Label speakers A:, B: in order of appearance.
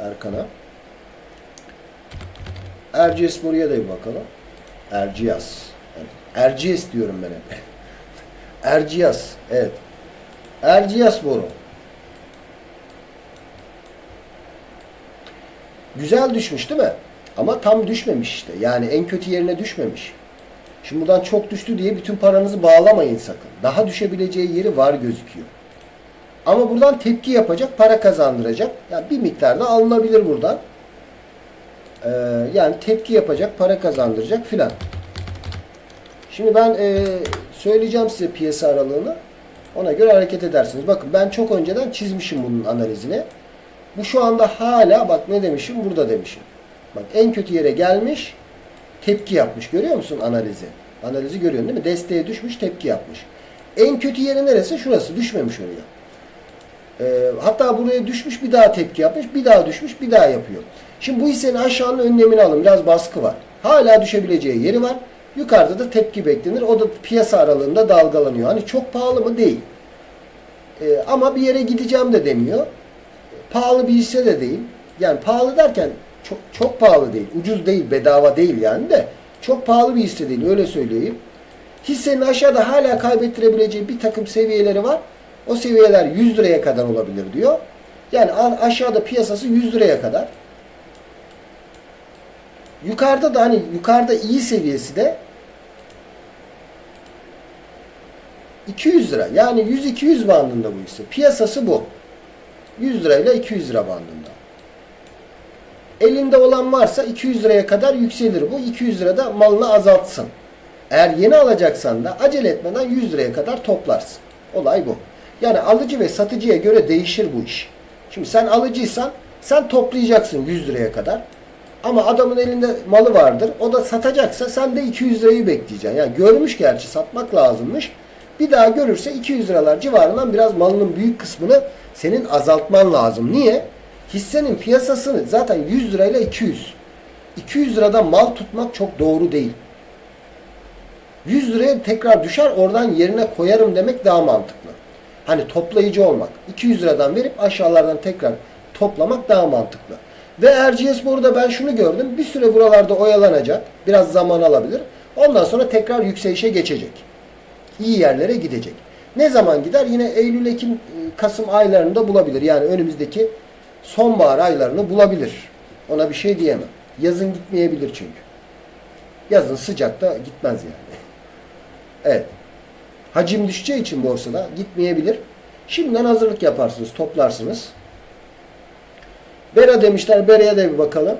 A: Erkan'a. Erciyes Boru'ya da bir bakalım. Erciyes. Evet. Erciyes diyorum ben hep. Erciyes. Evet. Erciyes Boru. Güzel düşmüş değil mi? Ama tam düşmemiş işte. Yani en kötü yerine düşmemiş. Şimdi buradan çok düştü diye bütün paranızı bağlamayın sakın. Daha düşebileceği yeri var gözüküyor. Ama buradan tepki yapacak, para kazandıracak. Yani bir miktarda alınabilir buradan. Ee, yani tepki yapacak, para kazandıracak filan. Şimdi ben e, söyleyeceğim size piyasa aralığını. Ona göre hareket edersiniz. Bakın ben çok önceden çizmişim bunun analizini. Bu şu anda hala bak ne demişim burada demişim. Bak en kötü yere gelmiş tepki yapmış. Görüyor musun analizi? Analizi görüyorsun değil mi? Desteğe düşmüş tepki yapmış. En kötü yeri neresi? Şurası. Düşmemiş oraya. Ee, hatta buraya düşmüş bir daha tepki yapmış. Bir daha düşmüş bir daha yapıyor. Şimdi bu hissenin aşağının önlemini alın. Biraz baskı var. Hala düşebileceği yeri var. Yukarıda da tepki beklenir. O da piyasa aralığında dalgalanıyor. Hani çok pahalı mı? Değil. Ee, ama bir yere gideceğim de demiyor. Pahalı bir hisse de değil. Yani pahalı derken çok, çok pahalı değil. Ucuz değil, bedava değil yani de. Çok pahalı bir hisse değil. Öyle söyleyeyim. Hissenin aşağıda hala kaybettirebileceği bir takım seviyeleri var. O seviyeler 100 liraya kadar olabilir diyor. Yani aşağıda piyasası 100 liraya kadar. Yukarıda da hani yukarıda iyi seviyesi de 200 lira. Yani 100-200 bandında bu hisse. Piyasası bu. 100 lirayla 200 lira bandında. Elinde olan varsa 200 liraya kadar yükselir bu. 200 lirada malını azaltsın. Eğer yeni alacaksan da acele etmeden 100 liraya kadar toplarsın. Olay bu. Yani alıcı ve satıcıya göre değişir bu iş. Şimdi sen alıcıysan sen toplayacaksın 100 liraya kadar. Ama adamın elinde malı vardır. O da satacaksa sen de 200 lirayı bekleyeceksin. Yani görmüş gerçi satmak lazımmış. Bir daha görürse 200 liralar civarından biraz malının büyük kısmını senin azaltman lazım. Niye? Hissenin piyasasını zaten 100 lirayla 200. 200 liradan mal tutmak çok doğru değil. 100 liraya tekrar düşer oradan yerine koyarım demek daha mantıklı. Hani toplayıcı olmak. 200 liradan verip aşağılardan tekrar toplamak daha mantıklı. Ve Erciyes Boru'da ben şunu gördüm. Bir süre buralarda oyalanacak. Biraz zaman alabilir. Ondan sonra tekrar yükselişe geçecek. İyi yerlere gidecek. Ne zaman gider? Yine Eylül, Ekim, Kasım aylarında bulabilir. Yani önümüzdeki sonbahar aylarını bulabilir. Ona bir şey diyemem. Yazın gitmeyebilir çünkü. Yazın sıcakta gitmez yani. Evet. Hacim düşeceği için borsada gitmeyebilir. Şimdiden hazırlık yaparsınız, toplarsınız. Bera demişler. Bera'ya da bir bakalım.